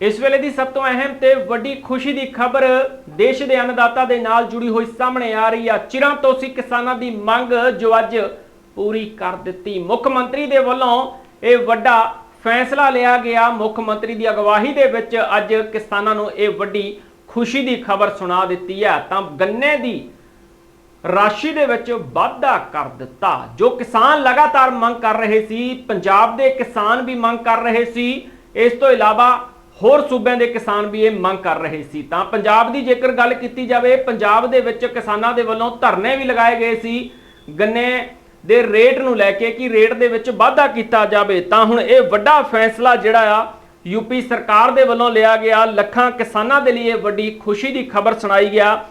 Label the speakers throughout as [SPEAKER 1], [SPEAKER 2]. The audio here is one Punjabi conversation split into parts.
[SPEAKER 1] ਇਸ ਵੇਲੇ ਦੀ ਸਭ ਤੋਂ ਅਹਿਮ ਤੇ ਵੱਡੀ ਖੁਸ਼ੀ ਦੀ ਖਬਰ ਦੇਸ਼ ਦੇ ਅੰਨਦਾਤਾ ਦੇ ਨਾਲ ਜੁੜੀ ਹੋਈ ਸਾਹਮਣੇ ਆ ਰਹੀ ਆ। ਚਿਰਾਂ ਤੋਂ ਸੀ ਕਿਸਾਨਾਂ ਦੀ ਮੰਗ ਜੋ ਅੱਜ ਪੂਰੀ ਕਰ ਦਿੱਤੀ। ਮੁੱਖ ਮੰਤਰੀ ਦੇ ਵੱਲੋਂ ਇਹ ਵੱਡਾ ਫੈਸਲਾ ਲਿਆ ਗਿਆ। ਮੁੱਖ ਮੰਤਰੀ ਦੀ ਅਗਵਾਈ ਦੇ ਵਿੱਚ ਅੱਜ ਕਿਸਾਨਾਂ ਨੂੰ ਇਹ ਵੱਡੀ ਖੁਸ਼ੀ ਦੀ ਖਬਰ ਸੁਣਾ ਦਿੱਤੀ ਹੈ ਤਾਂ ਗੰਨੇ ਦੀ ਰਾਸ਼ੀ ਦੇ ਵਿੱਚ ਵਾਧਾ ਕਰ ਦਿੱਤਾ। ਜੋ ਕਿਸਾਨ ਲਗਾਤਾਰ ਮੰਗ ਕਰ ਰਹੇ ਸੀ, ਪੰਜਾਬ ਦੇ ਕਿਸਾਨ ਵੀ ਮੰਗ ਕਰ ਰਹੇ ਸੀ। ਇਸ ਤੋਂ ਇਲਾਵਾ ਹੋਰ ਸੂਬਿਆਂ ਦੇ ਕਿਸਾਨ ਵੀ ਇਹ ਮੰਗ ਕਰ ਰਹੇ ਸੀ। ਤਾਂ ਪੰਜਾਬ ਦੀ ਜੇਕਰ ਗੱਲ ਕੀਤੀ ਜਾਵੇ, ਪੰਜਾਬ ਦੇ ਵਿੱਚ ਕਿਸਾਨਾਂ ਦੇ ਵੱਲੋਂ ਧਰਨੇ ਵੀ ਲਗਾਏ ਗਏ ਸੀ। ਗੰਨੇ ਦੇ ਰੇਟ ਨੂੰ ਲੈ ਕੇ ਕਿ ਰੇਟ ਦੇ ਵਿੱਚ ਵਾਧਾ ਕੀਤਾ ਜਾਵੇ, ਤਾਂ ਹੁਣ ਇਹ ਵੱਡਾ ਫੈਸਲਾ ਜਿਹੜਾ ਆ ਯੂਪੀ ਸਰਕਾਰ ਦੇ ਵੱਲੋਂ ਲਿਆ ਗਿਆ। ਲੱਖਾਂ ਕਿਸਾਨਾਂ ਦੇ ਲਈ ਇਹ ਵੱਡੀ ਖੁਸ਼ੀ ਦੀ ਖਬਰ ਸੁਣਾਈ ਗਿਆ।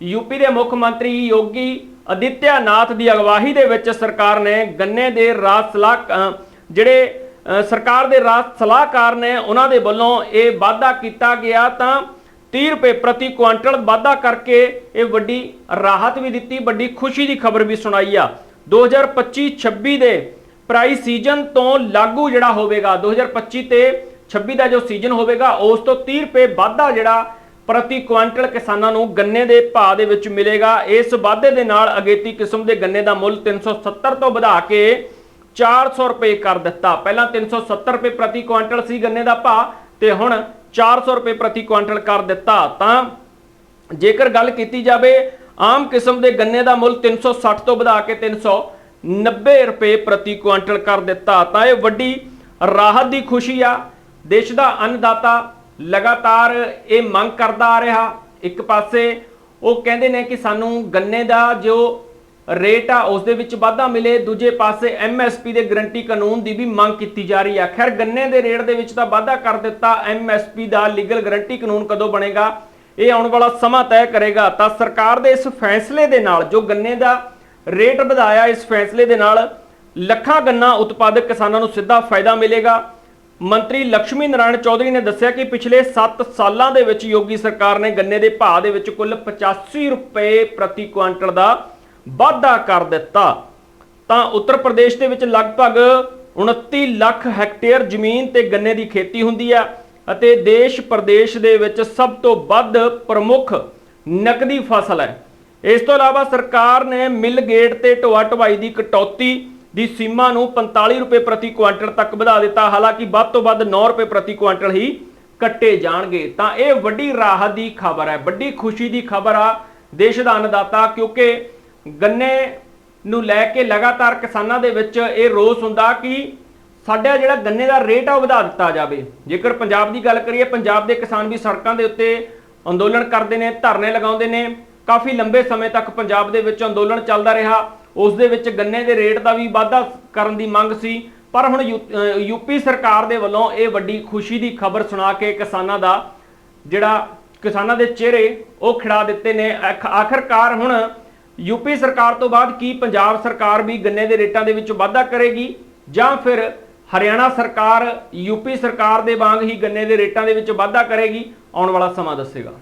[SPEAKER 1] ਯੂਪੀ ਦੇ ਮੁੱਖ ਮੰਤਰੀ ਯੋਗੀ ਅਦਿੱਤਿਆ ਦੀ ਅਗਵਾਈ ਦੇ ਵਿੱਚ ਸਰਕਾਰ ਨੇ ਗੰਨੇ ਦੇ ਰਾਜ ਸਲਾਹ ਜਿਹੜੇ ਸਰਕਾਰ ਦੇ ਰਾਜ ਸਲਾਹਕਾਰ ਨੇ ਉਹਨਾਂ ਦੇ ਵੱਲੋਂ ਇਹ ਵਾਅਦਾ ਕੀਤਾ ਗਿਆ ਤਾਂ 30 ਰੁਪਏ ਪ੍ਰਤੀ ਕੁਆਂਟਲ ਵਾਧਾ ਕਰਕੇ ਇਹ ਵੱਡੀ ਰਾਹਤ ਵੀ ਦਿੱਤੀ, ਵੱਡੀ ਖੁਸ਼ੀ ਦੀ ਖਬਰ ਵੀ ਸੁਣਾਈ ਆ। 2025-26 ਦੇ ਪ੍ਰਾਈਸ ਸੀਜ਼ਨ ਤੋਂ ਲਾਗੂ ਜਿਹੜਾ ਹੋਵੇਗਾ 2025 ਤੇ 26 ਦਾ ਜੋ ਸੀਜ਼ਨ ਹੋਵੇਗਾ, ਉਸ ਤੋਂ 30 ਰੁਪਏ ਵਾਧਾ ਜਿਹੜਾ ਪ੍ਰਤੀ ਕੁਆਂਟਲ ਕਿਸਾਨਾਂ ਨੂੰ ਗੰਨੇ ਦੇ ਭਾਅ ਦੇ ਵਿੱਚ ਮਿਲੇਗਾ। ਇਸ ਵਾਧੇ ਦੇ ਨਾਲ ਅਗੇਤੀ ਕਿਸਮ ਦੇ ਗੰਨੇ ਦਾ ਮੁੱਲ 370 ਤੋਂ ਵਧਾ ਕੇ 400 ਰੁਪਏ ਕਰ ਦਿੱਤਾ। ਪਹਿਲਾਂ 370 ਰੁਪਏ ਪ੍ਰਤੀ ਕੁਇੰਟਲ ਸੀ ਗੰਨੇ ਦਾ ਭਾਅ ਤੇ ਹੁਣ 400 ਰੁਪਏ ਪ੍ਰਤੀ ਕੁਆਂਟਲ ਕਰ ਦਿੱਤਾ। ਤਾਂ ਜੇਕਰ ਗੱਲ ਕੀਤੀ ਜਾਵੇ, ਆਮ ਕਿਸਮ ਦੇ ਗੰਨੇ ਦਾ ਮੁੱਲ 360 ਤੋਂ ਵਧਾ ਕੇ 390 ਰੁਪਏ ਪ੍ਰਤੀ ਕੁਇੰਟਲ ਕਰ ਦਿੱਤਾ। ਤਾਂ ਇਹ ਵੱਡੀ ਰਾਹਤ ਦੀ ਖੁਸ਼ੀ ਆ। ਦੇਸ਼ ਦਾ ਅੰਨਦਾਤਾ ਲਗਾਤਾਰ ਇਹ ਮੰਗ ਕਰਦਾ ਆ ਰਿਹਾ। ਇੱਕ ਪਾਸੇ ਉਹ ਕਹਿੰਦੇ ਨੇ ਕਿ ਸਾਨੂੰ ਗੰਨੇ ਦਾ ਜੋ ਰੇਟ ਆ, ਉਸ ਦੇ ਵਿੱਚ ਵਾਧਾ ਮਿਲੇ, ਦੂਜੇ ਪਾਸੇ ਐਮਐਸਪੀ ਦੇ ਗਰੰਟੀ ਕਾਨੂੰਨ ਦੀ ਵੀ ਮੰਗ ਕੀਤੀ ਜਾ ਰਹੀ ਆ। ਖੈਰ, ਗੰਨੇ ਦੇ ਰੇਟ ਦੇ ਵਿੱਚ ਤਾਂ ਵਾਧਾ ਕਰ ਦਿੱਤਾ ਐਮਐਸਪੀ ਦਾ ਲੀਗਲ ਗਰੰਟੀ ਕਾਨੂੰਨ ਕਦੋਂ ਬਣੇਗਾ? ਇਹ ਆਉਣ ਵਾਲਾ ਸਮਾਂ ਤੈਅ ਕਰੇਗਾ। ਤਾਂ ਸਰਕਾਰ ਦੇ ਇਸ ਫੈਸਲੇ ਦੇ ਨਾਲ, ਜੋ ਗੰਨੇ ਦਾ ਰੇਟ ਵਧਾਇਆ, ਇਸ ਫੈਸਲੇ ਦੇ ਨਾਲ ਲੱਖਾਂ ਗੰਨਾ ਉਤਪਾਦਕ ਕਿਸਾਨਾਂ ਨੂੰ ਸਿੱਧਾ ਫਾਇਦਾ ਮਿਲੇਗਾ। ਮੰਤਰੀ ਲక్ష్ਮੀ ਨਾਰਾਇਣ ਚੌਧਰੀ ਨੇ ਦੱਸਿਆ ਕਿ ਪਿਛਲੇ 7 ਸਾਲਾਂ ਦੇ ਵਿੱਚ ਯੋਗੀ ਸਰਕਾਰ ਨੇ ਗੰਨੇ ਦੇ ਭਾਅ ਦੇ ਵਿੱਚ ਕੁੱਲ 85 ਰੁਪਏ ਪ੍ਰਤੀ ਕੁਇੰਟਲ ਦਾ ਵਾਧਾ ਕਰ ਦਿੱਤਾ। ਤਾਂ ਉੱਤਰ ਪ੍ਰਦੇਸ਼ ਦੇ ਵਿੱਚ ਲਗਭਗ 29 ਲੱਖ ਹੈਕਟੇਅਰ ਜ਼ਮੀਨ ਤੇ ਗੰਨੇ ਦੀ ਖੇਤੀ ਹੁੰਦੀ ਹੈ ਅਤੇ ਦੇਸ਼ ਪ੍ਰਦੇਸ਼ ਦੇ ਵਿੱਚ ਸਭ ਤੋਂ ਵੱਧ ਪ੍ਰਮੁੱਖ ਨਕਦੀ ਫਸਲ ਹੈ। ਇਸ ਤੋਂ ਇਲਾਵਾ ਸਰਕਾਰ ਨੇ ਮਿਲ ਗੇਟ ਤੇ ਢੋਆ ਢਵਾਈ ਦੀ ਕਟੌਤੀ ਦੀ ਸੀਮਾ ਨੂੰ 45 ਰੁਪਏ ਪ੍ਰਤੀ ਕੁਆਂਟਲ ਤੱਕ ਵਧਾ ਦਿੱਤਾ। ਹਾਲਾਂਕਿ ਵੱਧ ਤੋਂ ਵੱਧ 9 ਰੁਪਏ ਪ੍ਰਤੀ ਕੁਆਂਟਲ ਹੀ ਕੱਟੇ ਜਾਣਗੇ। ਤਾਂ ਇਹ ਵੱਡੀ ਰਾਹਤ ਦੀ ਖਬਰ ਹੈ, ਵੱਡੀ ਖੁਸ਼ੀ ਦੀ ਖਬਰ ਆ ਦੇਸ਼ ਦਾ ਅੰਨਦਾਤਾ, ਕਿਉਂਕਿ ਗੰਨੇ ਨੂੰ ਲੈ ਕੇ ਲਗਾਤਾਰ ਕਿਸਾਨਾਂ ਦੇ ਵਿੱਚ ਇਹ ਰੋਸ ਹੁੰਦਾ ਕਿ ਸਾਡਾ ਜਿਹੜਾ ਗੰਨੇ ਦਾ ਰੇਟ ਆ ਉਹ ਵਧਾ ਦਿੱਤਾ ਜਾਵੇ। ਜੇਕਰ ਪੰਜਾਬ ਦੀ ਗੱਲ ਕਰੀਏ, ਪੰਜਾਬ ਦੇ ਕਿਸਾਨ ਵੀ ਸੜਕਾਂ ਦੇ ਉੱਤੇ ਅੰਦੋਲਨ ਕਰਦੇ ਨੇ, ਧਰਨੇ ਲਗਾਉਂਦੇ ਨੇ। ਕਾਫੀ ਲੰਬੇ ਸਮੇਂ ਤੱਕ ਪੰਜਾਬ ਦੇ ਵਿੱਚ ਅੰਦੋਲਨ ਚੱਲਦਾ ਰਿਹਾ। ਉਸ ਦੇ ਵਿੱਚ ਗੰਨੇ ਦੇ ਰੇਟ ਦਾ ਵੀ ਵਾਧਾ ਕਰਨ ਦੀ ਮੰਗ ਸੀ। ਪਰ ਹੁਣ ਯੂ- ਅਹ ਯੂਪੀ ਸਰਕਾਰ ਦੇ ਵੱਲੋਂ ਇਹ ਵੱਡੀ ਖੁਸ਼ੀ ਦੀ ਖਬਰ ਸੁਣਾ ਕੇ ਕਿਸਾਨਾਂ ਦਾ ਜਿਹੜਾ ਕਿਸਾਨਾਂ ਦੇ ਚਿਹਰੇ ਉਹ ਖਿੜਾ ਦਿੱਤੇ ਨੇ। ਆਖ- ਆਖਰਕਾਰ ਹੁਣ ਯੂਪੀ ਸਰਕਾਰ ਤੋਂ ਬਾਅਦ ਕੀ ਪੰਜਾਬ ਸਰਕਾਰ ਵੀ ਗੰਨੇ ਦੇ ਰੇਟਾਂ ਦੇ ਵਿੱਚ ਵਾਧਾ ਕਰੇਗੀ? ਜਾਂ ਫਿਰ ਹਰਿਆਣਾ ਸਰਕਾਰ, ਯੂਪੀ ਸਰਕਾਰ ਦੇ ਵਾਂਗ ਹੀ ਗੰਨੇ ਦੇ ਰੇਟਾਂ ਦੇ ਵਿੱਚ ਵਾਧਾ ਕਰੇਗੀ? ਆਉਣ ਵਾਲਾ ਸਮਾਂ ਦੱਸੇਗਾ।